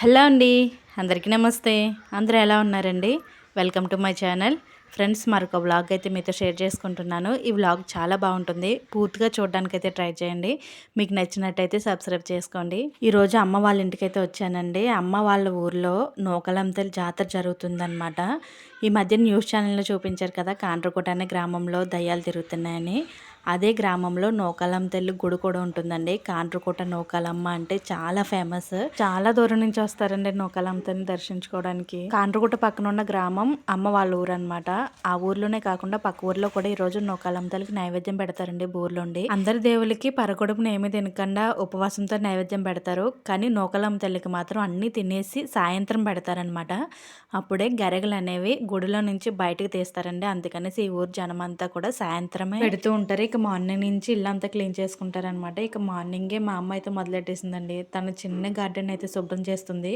Hello అండి అందరికీ నమస్తే. అందరూ ఎలా ఉన్నారండి? Welcome to my channel friends మరొక వ్లాగ్ అయితే మీతో షేర్ చేసుకుంటున్నాను. ఈ వ్లాగ్ చాలా బాగుంటుంది. పూర్తిగా చూడడానికైతే అయితే ట్రై చేయండి. మీకు నచ్చినట్టయితే సబ్స్క్రైబ్ చేసుకోండి. ఈరోజు అమ్మ వాళ్ళ ఇంటికైతే వచ్చానండి. అమ్మ వాళ్ళ ఊర్లో నూకలంతల్ జాతర జరుగుతుందన్నమాట. ఈ మధ్య న్యూస్ ఛానల్లో చూపించారు కదా కాండ్రకోట అనే గ్రామంలో దయ్యాలు తిరుగుతున్నాయని. అదే గ్రామంలో నోకాలం తెల్లి గుడి కూడా ఉంటుందండి. కాండ్రకోట నోకాలమ్మ అంటే చాలా ఫేమస్. చాలా దూరం నుంచి వస్తారండి నోకాలమ్మ తల్లిని దర్శించుకోవడానికి. కాండ్రకోట పక్కన ఉన్న గ్రామం అమ్మ వాళ్ళ ఊరు అనమాట ఆ ఊర్లోనే కాకుండా పక్క ఊర్లో కూడా ఈ రోజు నోకాలమ్మ తల్లికి నైవేద్యం పెడతారండి ఊర్లోండి అందరి దేవులకి పరగొడుపుని ఏమీ తినకుండా ఉపవాసంతో నైవేద్యం పెడతారు. కానీ నోకాలమ్మ తల్లికి మాత్రం అన్ని తినేసి సాయంత్రం పెడతారనమాట అప్పుడే గరెగలు అనేవి గుడిలో నుంచి బయటకు తీస్తారండి. అందుకనేసి ఈ ఊరు జనం అంతా కూడా సాయంత్రమే పెడుతూ ఉంటారు. ఇక మార్నింగ్ నుంచి ఇల్లంతా క్లీన్ చేసుకుంటారనమాట ఇక మార్నింగే మా అమ్మ అయితే మొదలెట్టేసిందండి. తన చిన్న గార్డెన్ అయితే శుభ్రం చేస్తుంది.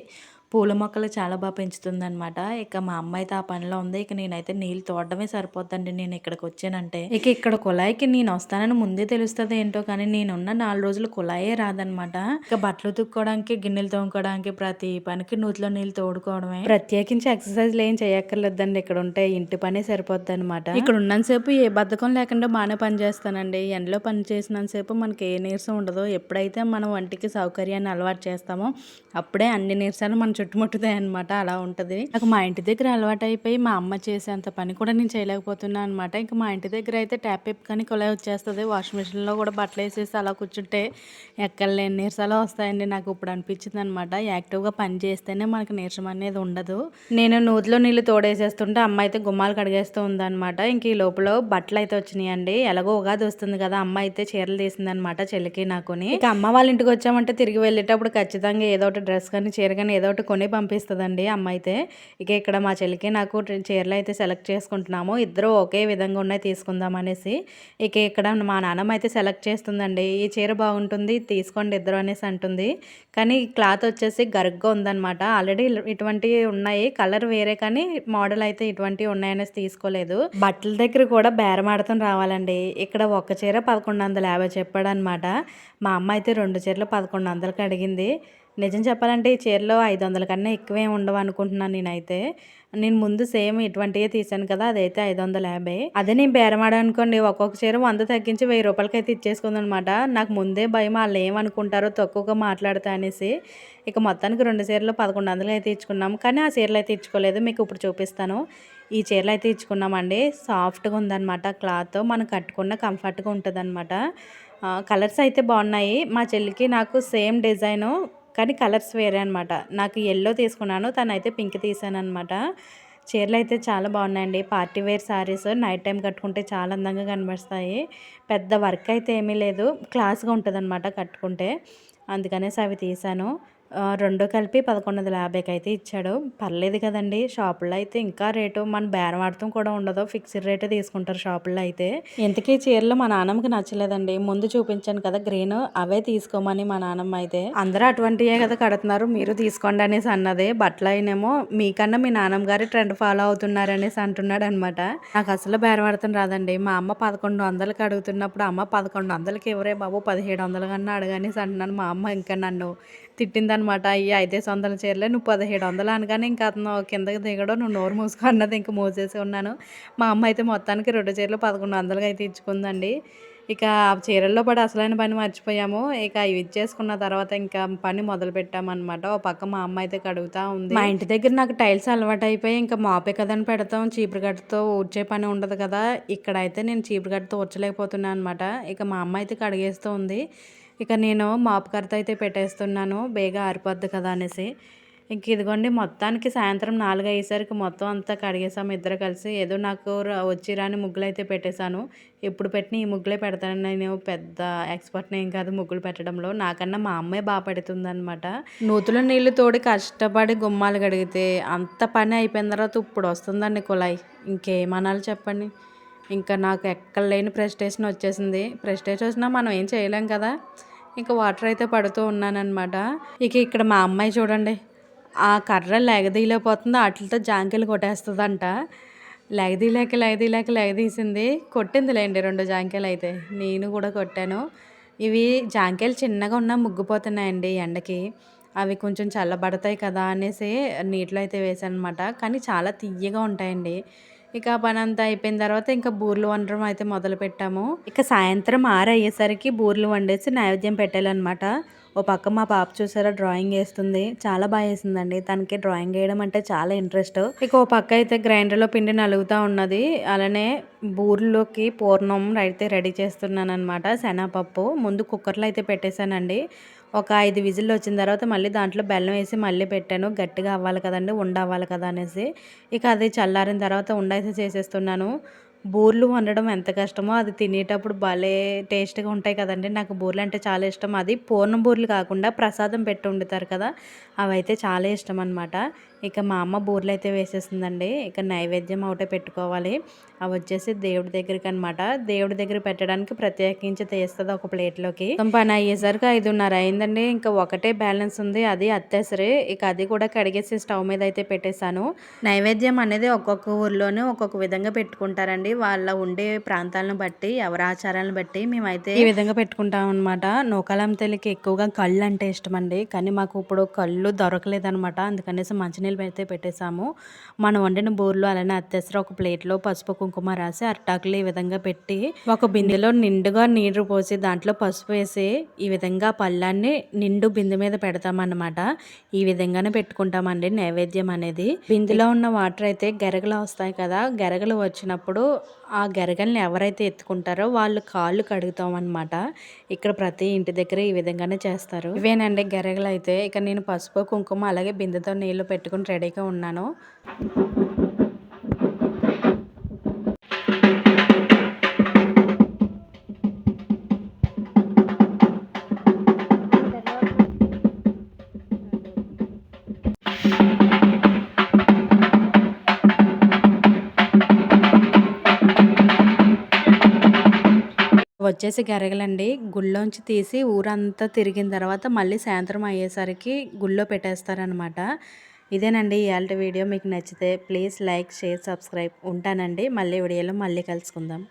పూల మొక్కలు చాలా బాగా పెంచుతుంది అనమాట ఇక మా అమ్మ అయితే ఆ పనిలో ఉంది. ఇక నేనైతే నీళ్ళు తోడమే సరిపోద్దండి. నేను ఇక్కడికి వచ్చానంటే. ఇక ఇక్కడ కుళాయికి నేను వస్తానని ముందే తెలుస్తుంది ఏంటో కానీ నేనున్న నాలుగు రోజులు కుళాయే రాదనమాట ఇక బట్టలు తుక్కోవడానికి గిన్నెలు తోముకోవడానికి ప్రతి పనికి నూతిలో నీళ్ళు తోడుకోవడమే. ప్రత్యేకించి ఎక్సర్సైజ్లు ఏం చేయక్కర్లేదండి. ఇక్కడ ఉంటే ఇంటి పనే సరిపోద్ది అనమాట ఇక్కడ ఉన్నంతసేపు ఏ బద్ధకం లేకుండా బాగానే పని చేస్తానండి. ఎండలో పని చేసినంతసేపు మనకి ఏ నీరసం ఉండదు ఎప్పుడైతే మనం వంటికి సౌకర్యాన్ని అలవాటు చేస్తామో అప్పుడే అన్ని నీరసాలు మన చుట్టుముట్టుతాయి అనమాట అలా ఉంటుంది. నాకు మా ఇంటి దగ్గర అలవాటు అయిపోయి మా అమ్మ చేసేంత పని కూడా నేను చేయలేకపోతున్నాను అనమాట ఇంకా మా ఇంటి దగ్గర అయితే ట్యాప్ కానీ కొలై వచ్చేస్తుంది. వాషింగ్ మిషన్లో కూడా బట్టలు వేసేసి అలా కూర్చుంటే ఎక్కడ లేని నీరసాలు వస్తాయండి నాకు ఇప్పుడు అనిపించింది అనమాట యాక్టివ్గా పని చేస్తేనే మనకు నీరసం అనేది ఉండదు. నేను నూతిలో నీళ్ళు తోడేసేస్తుంటే అమ్మ అయితే గుమ్మాలు కడిగేస్తూ ఉందన్నమాట. ఇంక ఈ లోపల బట్టలు అయితే వచ్చినాయండి. ఎలాగో ఉగాది వస్తుంది కదా అమ్మ అయితే చీరలు తీసిందనమాట చెల్లికి నాకుని. ఇక అమ్మ వాళ్ళ ఇంటికి వచ్చామంటే తిరిగి వెళ్ళేటప్పుడు ఖచ్చితంగా ఏదో ఒకటి డ్రెస్ కానీ చీర కానీ ఏదో ఒకటి కొని పంపిస్తుందండి అమ్మ అయితే ఇక ఇక్కడ మా చెల్లికి నాకు చీరలు అయితే సెలెక్ట్ చేసుకుంటున్నాము. ఇద్దరు ఒకే విధంగా ఉన్నాయి తీసుకుందాం అనేసి. ఇక ఇక్కడ మా నాన్నమ్మ అయితే సెలెక్ట్ చేస్తుందండి. ఈ చీర బాగుంటుంది తీసుకోండి ఇద్దరు అనేసి అంటుంది. కానీ క్లాత్ వచ్చేసి గరుగ్గా ఉందన్నమాట. ఆల్రెడీ ఇటువంటివి ఉన్నాయి. కలర్ వేరే కానీ మోడల్ అయితే ఇటువంటివి ఉన్నాయనేసి తీసుకోలేదు. బట్టల దగ్గర కూడా బేరమాడతం రావాలండి. ఇక్కడ ఒక చీర పదకొండు వందల యాభై చెప్పాడు అనమాట మా అమ్మ అయితే రెండు చీరలు పదకొండు వందలకి అడిగింది. నిజం చెప్పాలంటే ఈ చీరలో ఐదు వందల కన్నా ఎక్కువే ఉండవు అనుకుంటున్నాను నేనైతే. నేను ముందు సేమ్ ఇటువంటివే తీసాను కదా అదైతే ఐదు వందల యాభై. అదే నేను బేరమాడ అనుకోండి ఒక్కొక్క చీర వంద తగ్గించి వెయ్యి రూపాయలకి అయితే ఇచ్చేసుకుందనమాట. నాకు ముందే భయం వాళ్ళు ఏమనుకుంటారో తక్కువగా మాట్లాడతా అనేసి. ఇక మొత్తానికి రెండు చీరలు పదకొండు వందలు అయితే ఇచ్చుకున్నాం. కానీ ఆ చీరలు అయితే ఇచ్చుకోలేదు మీకు ఇప్పుడు చూపిస్తాను. ఈ చీరలు అయితే ఇచ్చుకున్నామండి. సాఫ్ట్గా ఉందన్నమాట క్లాత్. మనం కట్టుకున్న కంఫర్ట్గా ఉంటుంది కలర్స్ అయితే బాగున్నాయి. మా చెల్లికి నాకు సేమ్ డిజైను కానీ కలర్స్ వేరే అనమాట నాకు ఎల్లో తీసుకున్నాను తనైతే పింక్ తీసానమాట అనమాట చీరలు అయితే చాలా బాగున్నాయండి. Party wear saris night time కట్టుకుంటే చాలా అందంగా కనిపిస్తాయి పెద్ద వర్క్ అయితే ఏమీ లేదు. క్లాస్గా ఉంటుంది కట్టుకుంటే. అందుకనేసి అవి తీసాను. రెండు కలిపి పదకొండు వందల యాభైకి అయితే ఇచ్చాడు. పర్లేదు కదండి షాపుల్లో అయితే ఇంకా రేటు మన బేరం ఆడటం కూడా ఉండదు. ఫిక్స్డ్ రేటే తీసుకుంటారు షాపుల్లో అయితే. ఇంతకీ చీరలు మా నాన్నమ్మకి నచ్చలేదండి. ముందు చూపించాను కదా గ్రీన్ అవే తీసుకోమని మా నాన్నమ్మ అయితే. అందరూ అటువంటివే కదా కడుతున్నారు మీరు తీసుకోండి అనేసి అన్నది. బట్టలు అయినేమో మీకన్నా మీ నాన్నమ్మ గారి ట్రెండ్ ఫాలో అవుతున్నారు అనేసి అంటున్నాడు అనమాట నాకు అసలు బేరం ఆడతాం రాదండి. మా అమ్మ పదకొండు వందలకి అడుగుతున్నప్పుడు అమ్మ పదకొండు వందలకి ఎవరే బాబు పదిహేడు వందల కన్నా అడగనేసి అంటున్నాను మా అమ్మ ఇంకా నన్ను. తిట్టిందనమాట ఈ ఐదేసి వందల చీరలే నువ్వు పదిహేడు వందలు అనగానే ఇంకా అతను కిందకి దిగడం నువ్వు నోరు మూసుకో అన్నది ఇంకా మోసేసి ఉన్నాను. మా అమ్మ అయితే మొత్తానికి రెండు చీరలు పదకొండు వందలకి అయితే ఇచ్చుకుందండి. ఇక ఆ చీరల్లో పడి అసలైన పని మర్చిపోయాము. ఇక ఇవి ఇచ్చేసుకున్న తర్వాత ఇంకా పని మొదలు పెట్టామన్నమాట ఓ పక్క మా అమ్మ అయితే కడుగుతూ ఉంది. మా ఇంటి దగ్గర నాకు టైల్స్ అలవాటు అయిపోయి ఇంకా మాపే కదని పెడతాం చీపురు గడ్డతో ఊడ్చే పని ఉండదు కదా. ఇక్కడ అయితే నేను చీపురు గడ్డతో ఊడ్చలేకపోతున్నాను అనమాట ఇక మా అమ్మ అయితే కడిగేస్తూ ఉంది. ఇక నేను మాపు కర్త అయితే పెట్టేస్తున్నాను బేగా ఆరిపోద్ది కదా అనేసి. ఇంక ఇదిగోండి మొత్తానికి సాయంత్రం నాలుగు అయ్యేసరికి మొత్తం అంతా కడిగేసాం ఇద్దరు కలిసి. ఏదో నాకు వచ్చి రాని ముగ్గులు అయితే పెట్టేశాను. ఎప్పుడు పెట్టిన ఈ ముగ్గులే పెడతాను. నేను పెద్ద ఎక్స్పర్ట్ని ఏం కాదు ముగ్గులు పెట్టడంలో. నాకన్నా మా అమ్మాయి బాగా పెడుతుందనమాట నూతుల నీళ్ళు తోడి కష్టపడి గుమ్మాలు కడిగితే అంత పని అయిపోయిన తర్వాత ఇప్పుడు వస్తుందండి కుళాయి. ఇంకేమనాలి చెప్పండి? ఇంకా నాకు ఎక్కడ లేని ప్రెస్టేషన్ వచ్చేసింది. ప్రెస్టేషన్ వచ్చినా మనం ఏం చేయలేం కదా. ఇంకా వాటర్ అయితే పడుతూ ఉన్నానమాట ఇక ఇక్కడ మా అమ్మాయి చూడండి ఆ కర్ర లేగదీయలేకపోతుంది వాటితో జాంకెలు కొట్టేస్తుందంట. లెగదీలేక లెగదీలేక లేగదీసింది. కొట్టిందిలేండి రెండు జాంకాయలు అయితే. నేను కూడా కొట్టాను. ఇవి జాంకాయలు చిన్నగా ఉన్నా ముగ్గిపోతున్నాయండి ఎండకి. అవి కొంచెం చల్లబడతాయి కదా అనేసి నీటిలో అయితే వేసాను అనమాట కానీ చాలా తియ్యగా ఉంటాయండి. ఇక ఆ పని అంతా అయిపోయిన తర్వాత ఇంకా బూర్లు వండడం అయితే మొదలు పెట్టాము. ఇక సాయంత్రం ఆరు అయ్యేసరికి బూర్లు వండేసి నైవేద్యం పెట్టాలన్నమాట. ఓ పక్క మా పాప చూసారా డ్రాయింగ్ వేస్తుంది. చాలా బాగా వేసిందండి. తనకి డ్రాయింగ్ వేయడం అంటే చాలా ఇంట్రెస్ట్. ఇక ఓ పక్క అయితే గ్రైండర్లో పిండి నలుగుతూ ఉన్నది. అలానే బూర్లోకి పూర్ణం అయితే రెడీ చేస్తున్నాను అనమాట శనగపప్పు ముందు కుక్కర్లో అయితే పెట్టేశానండి. ఒక ఐదు విజిల్లు వచ్చిన తర్వాత మళ్ళీ దాంట్లో బెల్లం వేసి మళ్ళీ పెట్టాను. గట్టిగా అవ్వాలి కదండి ఉండ అవ్వాలి కదా అనేసి. ఇక అది చల్లారిన తర్వాత ఉండ అయితే చేసేస్తున్నాను. బూర్లు వండడం ఎంత కష్టమో అది తినేటప్పుడు భలే టేస్ట్గా ఉంటాయి కదండి. నాకు బూర్లు అంటే చాలా ఇష్టం. అది పూర్ణం బూర్లు కాకుండా ప్రసాదం పెట్టి వండుతారు కదా అవైతే చాలా ఇష్టం అనమాట ఇక మా అమ్మ బూర్లు అయితే వేసేస్తుందండి ఇక నైవేద్యం ఒకటే పెట్టుకోవాలి. అవి వచ్చేసి దేవుడి దగ్గరికి అనమాట దేవుడి దగ్గర పెట్టడానికి ప్రత్యేకించి తీస్తుంది ఒక ప్లేట్లోకి. పని అయ్యేసరికి ఐదున్నర అయిందండి. ఇంకా ఒకటే బ్యాలెన్స్ ఉంది. అది అత్తేసరి. ఇక అది కూడా కడిగేసి స్టవ్ మీద అయితే పెట్టేశాను. నైవేద్యం అనేది ఒక్కొక్క ఊర్లోనే ఒక్కొక్క విధంగా పెట్టుకుంటారండి. వాళ్ళ ఉండే ప్రాంతాలను బట్టి ఎవరి ఆచారాలను బట్టి మేమైతే ఈ విధంగా పెట్టుకుంటాం అనమాట నూకాలం తల్లికి ఎక్కువగా కళ్ళు అంటే ఇష్టం అండి కానీ మాకు ఇప్పుడు కళ్ళు దొరకలేదనమాట అందుకనేసి మంచినీళ్ళు గిన్నెలు అయితే పెట్టేసాము మనం వండిన బోర్లు అలానే అత్తెసర ఒక ప్లేట్లో పసుపు కుంకుమ రాసి అరటాకులు ఈ విధంగా పెట్టి ఒక బిందెలో నిండుగా నీరు పోసి దాంట్లో పసుపు వేసి ఈ విధంగా పళ్ళాన్ని నిండు బిందె మీద పెడతామన్నమాట. ఈ విధంగానే పెట్టుకుంటామండి నైవేద్యం అనేది. బిందెలో ఉన్న వాటర్ అయితే గెరగలు వస్తాయి కదా గెరగలు వచ్చినప్పుడు ఆ గెరగల్ని ఎవరైతే ఎత్తుకుంటారో వాళ్ళు కాళ్ళు కడుగుతాం అనమాట ఇక్కడ ప్రతి ఇంటి దగ్గర ఈ విధంగానే చేస్తారు. ఇవేనండి గెరగలు అయితే. ఇక నేను పసుపు కుంకుమ అలాగే బిందెతో నీళ్ళు పెట్టుకుని చేసుకుని రెడీగా ఉన్నాను. వచ్చేసి గరగలండి. గుళ్ళోంచి తీసి ఊరంతా తిరిగిన తర్వాత మళ్ళీ సాయంత్రం అయ్యేసరికి గుళ్ళో పెట్టేస్తారనమాట ఇదేనండి ఇవాళ వీడియో. మీకు నచ్చితే ప్లీజ్ లైక్ షేర్ సబ్స్క్రైబ్. ఉంటానండి. మళ్ళీ వీడియోలో మళ్ళీ కలుసుకుందాం.